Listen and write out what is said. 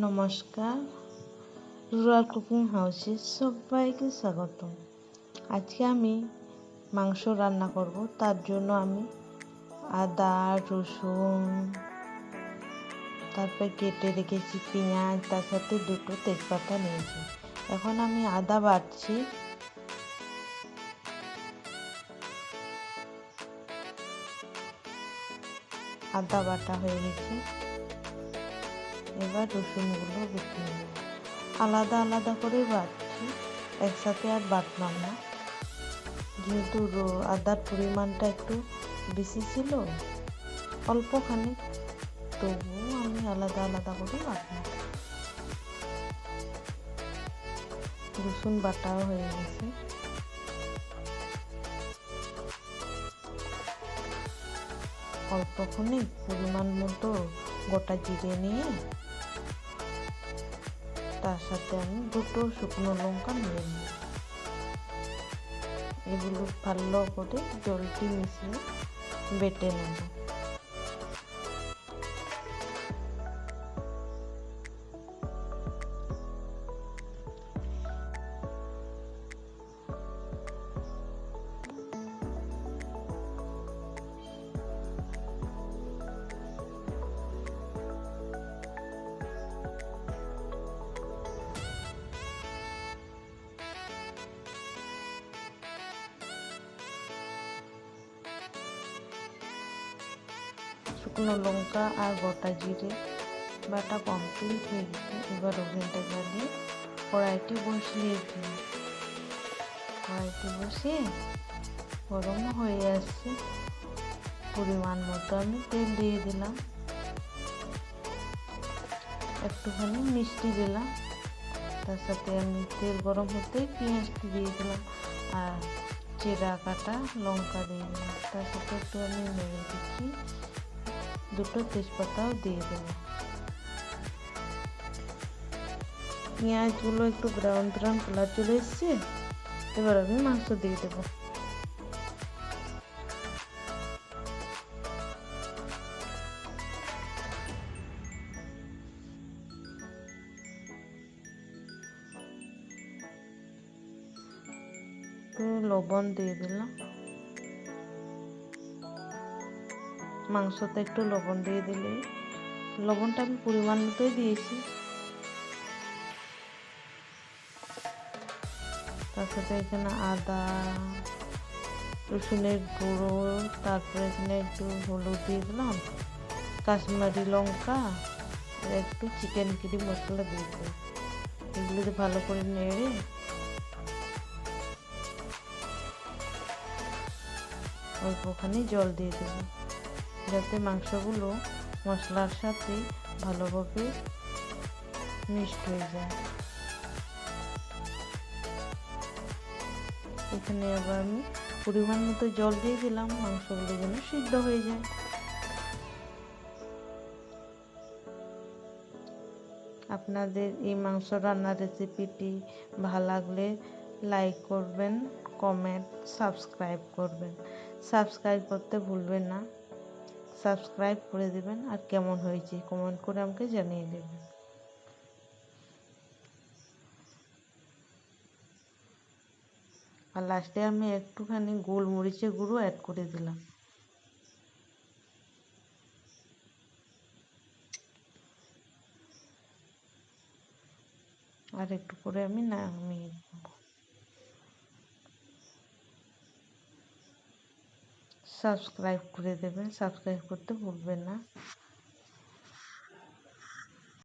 নমস্কার, rural cooking হাউসে সবাইকে স্বাগত আজকে আমি মাংস রান্না করব, তার জন্য আমি আদা, রসুন, তারপর কেটে রেখেছি পেঁয়াজ, তার সাথে দুটো তেজপাতা নিয়েছি। এখন আমি আদা বাটছি। আদা বাটা হয়ে গেছে। এবার রসুনগুলো বেটে নেব আলাদা আলাদা করে বাটছি, একসাথে আর বাটলাম না। যেহেতু আদার পরিমাণটা একটু বেশি ছিল অল্পখানি তবুও আমি আলাদা আলাদা করে বাটলাম। রসুন বাটাও হয়ে গেছে। অল্পক্ষণে পরিমাণ মতো গোটা জিরে নিয়ে তার সাথে আমি দুটো শুকনো লঙ্কা নিয়ে নিই। এগুলো ভালো করে জলটি মিশিয়ে বেটে নেব। শুকনো লঙ্কা আর গোটা জিরে বাটা কমপ্লিট হয়ে গেছে। এবার ওভেনটা জ্বালিয়ে কড়াইটি বসিয়ে দিই কড়াইটি বসিয়ে গরম হয়ে আসছে। পরিমাণ মতো আমি তেল দিয়ে দিলাম। একটুখানি মিষ্টি দিলাম। তার সাথে আমি তেল গরম হতে পেঁয়াজটি দিয়ে দিলাম আর চেরা কাটা লঙ্কা দিয়ে দিলাম। তার সাথে একটু আমি নেড়ে দিচ্ছি। দুটো তেজপাতাও দিয়ে দেবো। পেঁয়াজগুলো একটু ব্রাউন ব্রাউন কালার চলে এসছে, এবার আমি মাংস দিয়ে দেবো। লবণ দিয়ে দিলাম। মাংসতে একটু লবণ দিয়ে দিলে। লবণটা আমি পরিমাণ মতোই দিয়েছি। তার সাথে এখানে আদা, রসুনের গুঁড়ো, তারপরে এখানে একটু হলুদ দিয়ে দিলাম, কাশ্মীরি লঙ্কা একটু চিকেন কিরি মশলা দিয়ে দিলাম। এগুলো ভালো করে নেড়ে অল্পখানি জল দিয়ে দেবো যাতে মাংসগুলো মশলার সাথে ভালোভাবে মিক্সড হয়ে যায়। এখানে আবার আমি পরিমাণ মতো জল দিয়ে দিলাম, মাংসগুলো যেন সিদ্ধ হয়ে যায়। আপনাদের এই মাংস রান্নার রেসিপিটি ভালো লাগলে লাইক করবেন কমেন্ট সাবস্ক্রাইব করবেন। সাবস্ক্রাইব করতে ভুলবেন না। সাবস্ক্রাইব করে দেবেন আর কেমন হয়েছে কমেন্ট করে আমাকে জানিয়ে দেবেন। আর লাস্টে আমি একটুখানি গোলমরিচের গুঁড়ো অ্যাড করে দিলাম। আর একটু করে আমি নামিয়ে দেবো সাবস্ক্রাইব করে দেবেন সাবস্ক্রাইব করতে ভুলবেন না।